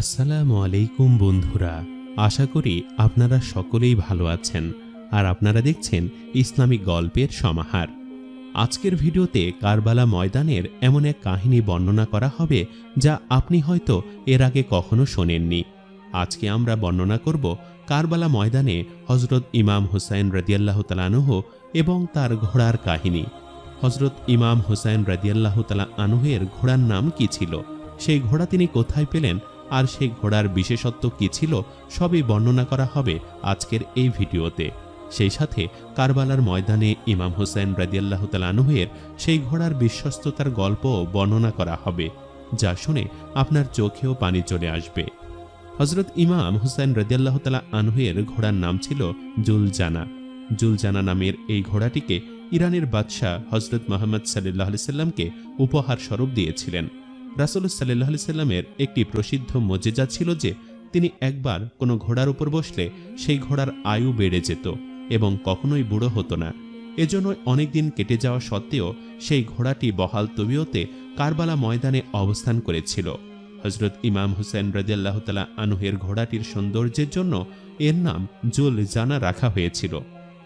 আসসালামু আলাইকুম বন্ধুরা, আশা করি আপনারা সকলেই ভালো আছেন আর আপনারা দেখছেন ইসলামিক গল্পের সমাহার। আজকের ভিডিওতে কারবালা ময়দানের এমন এক কাহিনী বর্ণনা করা হবে যা আপনি হয়তো এর আগে কখনো শোনেননি। আজকে আমরা বর্ণনা করব কারবালা ময়দানে হজরত ইমাম হুসাইন রদিয়াল্লাহ তালানুহ এবং তার ঘোড়ার কাহিনী। হজরত ইমাম হুসাইন রদিয়াল্লাহ তালা আনুহের ঘোড়ার নাম কি ছিল? সেই ঘোড়া তিনি কোথায় পেলেন? আর সেই ঘোড়ার বিশেষত্ব কি ছিল সবই বর্ণনা করা হবে আজকের এই ভিডিওতে। সেই সাথে কারবালার ময়দানে ইমাম হুসাইন রাদিয়াল্লাহ তালানুহের সেই ঘোড়ার বিশ্বস্ততার গল্প বর্ণনা করা হবে, যা শুনে আপনার চোখেও পানি চলে আসবে। হজরত ইমাম হুসাইন রদিয়াল্লাহ তালা আনহুয়ের ঘোড়ার নাম ছিল জুলজানা। জুলজানা নামের এই ঘোড়াটিকে ইরানের বাদশাহ হজরত মোহাম্মদ সাল্লাহ সাল্লামকে উপহার স্বরূপ দিয়েছিলেন। রাসুল সাল্লাহ সাল্লামের একটি প্রসিদ্ধ মজেজা ছিল যে তিনি একবার কোনো ঘোড়ার উপর বসলে সেই ঘোড়ার আয়ু বেড়ে যেত এবং কখনোই বুড়ো হতো না। এজন্য অনেকদিন কেটে যাওয়া সত্ত্বেও সেই ঘোড়াটি বহাল তবিয়তে কারবালা ময়দানে অবস্থান করেছিল। হজরত ইমাম হুসেন রাজিয়াল্লাহ তালা আনুহের ঘোড়াটির সৌন্দর্যের জন্য এর নাম জুল জানা রাখা হয়েছিল।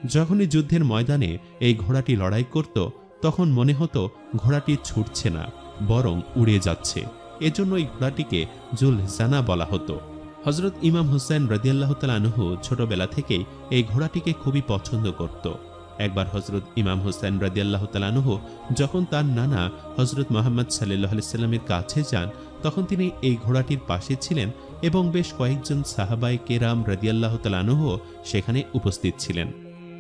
যখনই যুদ্ধের ময়দানে এই ঘোড়াটি লড়াই করত, তখন মনে হতো ঘোড়াটি ছুটছে না। বরং উড়ে যাচ্ছে। এজন্য এই ঘোড়াটিকে জুল জানা বলা হতো। হজরত ইমাম হুসাইন রদিয়াল্লাহ তালানুহু ছোটবেলা থেকেই এই ঘোড়াটিকে খুবই পছন্দ করত। একবার হজরত ইমাম হুসাইন রদিয়াল্লাহ তালানুহু যখন তার নানা হজরত মোহাম্মদ সাল্লাহ সাল্লামের কাছে যান, তখন তিনি এই ঘোড়াটির পাশে ছিলেন এবং বেশ কয়েকজন সাহাবাই কেরাম রদিয়াল্লাহ তালানুহু সেখানে উপস্থিত ছিলেন।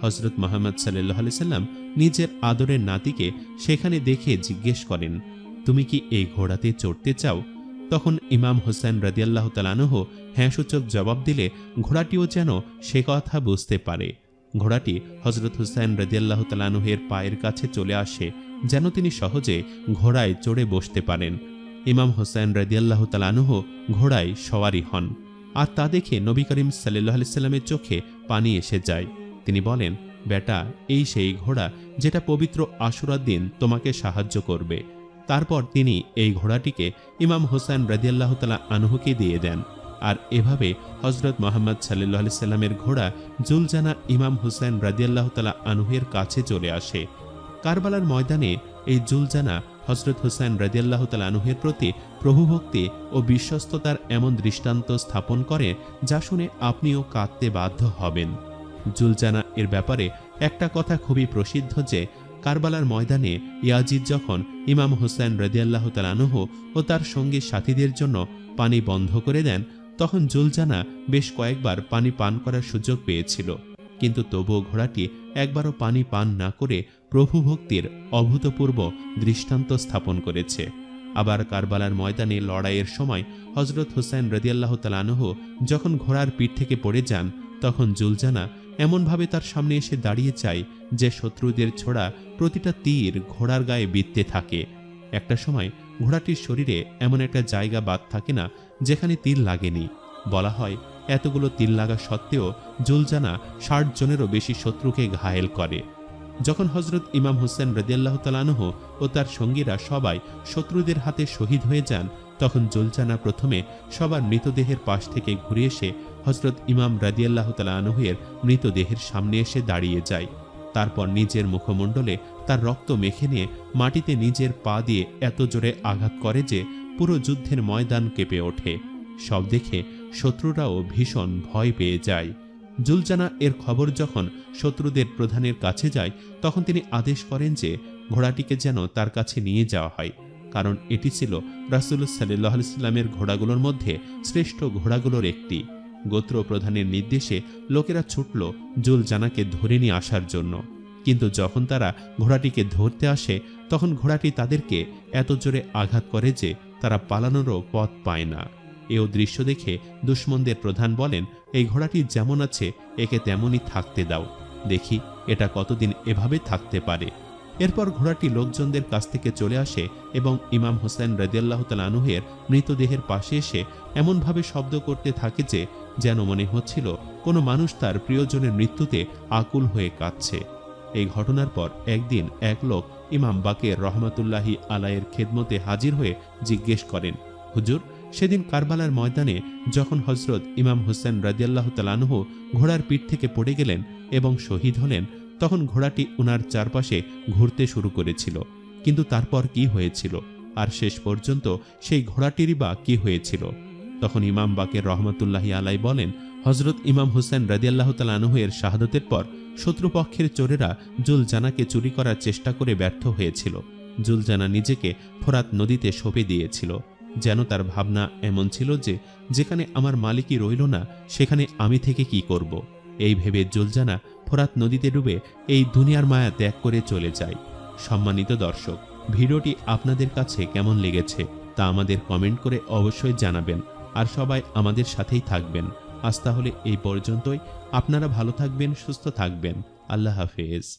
হজরত মোহাম্মদ সাল্লাহ সাল্লাম নিজের আদরের নাতিকে সেখানে দেখে জিজ্ঞেস করেন তুমি কি এই ঘোড়াতে চড়তে চাও? তখন ইমাম হোসেন রাদিয়াল্লাহ তালানহ হ্যাঁ সূচক জবাব দিলে, ঘোড়াটিও যেন সে কথা বুঝতে পারে। ঘোড়াটি হজরত হুসাইন রাদিয়াল্লাহ তালানুহের পায়ের কাছে চলে আসে, যেন তিনি সহজে ঘোড়ায় চড়ে বসতে পারেন। ইমাম হোসেন রাদিয়াল্লাহ তালানুহ ঘোড়ায় সওয়ারি হন। আর তা দেখে নবী করিম সাল্লাহ সাল্লামের চোখে পানি এসে যায়। তিনি বলেন, বেটা, এই সেই ঘোড়া যেটা পবিত্র আশুরার দিন তোমাকে সাহায্য করবে। তারপর তিনি এই ঘোড়াটিকে ইমাম হোসেন রাজিয়াল্লাহ তালা আনহুকে দিয়ে দেন। আর এভাবে হজরত মোহাম্মদ সাল্লাহ সাল্লামের ঘোড়া জুলজানা ইমাম হুসেন রাজিয়াল্লাহ তালা আনহুয়ের কাছে চলে আসে। কারবালার ময়দানে এই জুলজানা হজরত হুসেন রাজিয়াল্লাহ তালা আনহুয়ের প্রতি প্রভুভক্তি ও বিশ্বস্ততার এমন দৃষ্টান্ত স্থাপন করে যা শুনে আপনিও কাঁদতে বাধ্য হবেন। জুলজানা এর ব্যাপারে একটা কথা খুবই প্রসিদ্ধ যে কারবালার ময়দানে ইয়াজিদ যখন ইমাম হুসেন রদিয়াল্লাহ তালানুহ ও তার সঙ্গী সাথীদের জন্য পানি বন্ধ করে দেন, তখন জুলজানা বেশ কয়েকবার পানি পান করার সুযোগ পেয়েছিল। কিন্তু তবুও ঘোড়াটি একবারও পানি পান না করে প্রভু ভক্তির অভূতপূর্ব দৃষ্টান্ত স্থাপন করেছে। আবার কারবালার ময়দানে লড়াইয়ের সময় হজরত হুসেন রদিয়াল্লাহ তালানহ যখন ঘোড়ার পিঠ থেকে পড়ে যান, তখন জুলজানা এমনভাবে তার সামনে এসে দাঁড়িয়ে চায় যে শত্রুদের ছোড়া প্রতিটা তীর ঘোড়ার গায়ে বিত্তে থাকে। একটা সময় ঘোড়াটির শরীরে এমন একটা জায়গা বাদ থাকে না, যেখানে তীর লাগেনি। বলা হয়, এতগুলো তীর লাগা সত্ত্বেও জুলজানা ষাট জনেরও বেশি শত্রুকে ঘায়েল করে। যখন হজরত ইমাম হোসেন রদিয়াল্লাহ তালানহ ও তার সঙ্গীরা সবাই শত্রুদের হাতে শহীদ হয়ে যান, তখন জুলজানা প্রথমে সবার মৃতদেহের পাশ থেকে ঘুরে এসে হজরত ইমাম রাদিয়াল্লাহ তালানহের মৃতদেহের সামনে এসে দাঁড়িয়ে যায়। তারপর নিজের মুখমণ্ডলে তার রক্ত মেখে নিয়ে মাটিতে নিজের পা দিয়ে এত জোরে আঘাত করে যে পুরো যুদ্ধের ময়দান কেঁপে ওঠে। সব দেখে শত্রুরাও ভীষণ ভয় পেয়ে যায়। জুলজানা এর খবর যখন শত্রুদের প্রধানের কাছে যায়, তখন তিনি আদেশ করেন যে ঘোড়াটিকে যেন তার কাছে নিয়ে যাওয়া হয়। কারণ এটি ছিল রাসুল সাল্লাহ সাল্লামের ঘোড়াগুলোর মধ্যে শ্রেষ্ঠ ঘোড়াগুলোর একটি। গোত্র প্রধানের নির্দেশে লোকেরা ছুটল জুলজানাকে ধরে নিয়ে আসার জন্য। কিন্তু যখন তারা ঘোড়াটিকে ধরতে আসে, তখন ঘোড়াটি তাদেরকে এত জোরে আঘাত করে যে তারা পালানোরও পথ পায় না। এও দৃশ্য দেখে দুশ্মনদের প্রধান বলেন, এই ঘোড়াটি যেমন আছে, একে তেমনই থাকতে দাও। দেখি, এটা কতদিন এভাবে থাকতে পারে? এরপর ঘোড়াটি লোকজনদের কাছ থেকে চলে আসে এবং ইমাম হোসেন রদিয়াল্লাহ তালানুহের মৃতদেহের পাশে এসে এমনভাবে শব্দ করতে থাকে যে, যেন মনে হচ্ছিল কোনো মানুষ তার প্রিয়জনের মৃত্যুতে আকুল হয়ে কাঁদছে। এই ঘটনার পর একদিন এক লোক ইমাম বাকের রহমাতুল্লাহি আলায়ের খেদমতে হাজির হয়ে জিজ্ঞেস করেন, হুজুর, সেদিন কারবালার ময়দানে যখন হজরত ইমাম হুসেন রাজিয়াল্লাহ তালানহ ঘোড়ার পিঠ থেকে পড়ে গেলেন এবং শহীদ হলেন তখন ঘোড়াটি উনার চারপাশে ঘুরতে শুরু করেছিল। কিন্তু তারপর কি হয়েছিল? আর শেষ পর্যন্ত সেই ঘোড়াটিরই বা কি হয়েছিল? তখন ইমাম বাকের রহমতুল্লাহি আলাই বলেন হজরত ইমাম হুসেন রাদিয়াল্লাহ তালানহ এর শাহাদতের পর শত্রুপক্ষের চোরেরা জুলজানাকে চুরি করার চেষ্টা করে ব্যর্থ হয়েছিল। জুলজানা নিজেকে ফোরাত নদীতে সঁপে দিয়েছিল। যেন তার ভাবনা এমন ছিল যে, যেখানে আমার মালিকই রইল না, সেখানে আমি থেকে কি করব? এই ভেবে জুলজানা ফোরাত নদীতে ডুবে এই দুনিয়ার মায়া ত্যাগ করে চলে যায়। সম্মানিত দর্শক, ভিডিওটি আপনাদের কাছে কেমন লেগেছে তা আমাদের কমেন্ট করে অবশ্যই জানাবেন আর সবাই আমাদের সাথেই থাকবেন। আজ তাহলে এই পর্যন্তই। আপনারা ভালো থাকবেন, সুস্থ থাকবেন। আল্লাহ হাফেজ।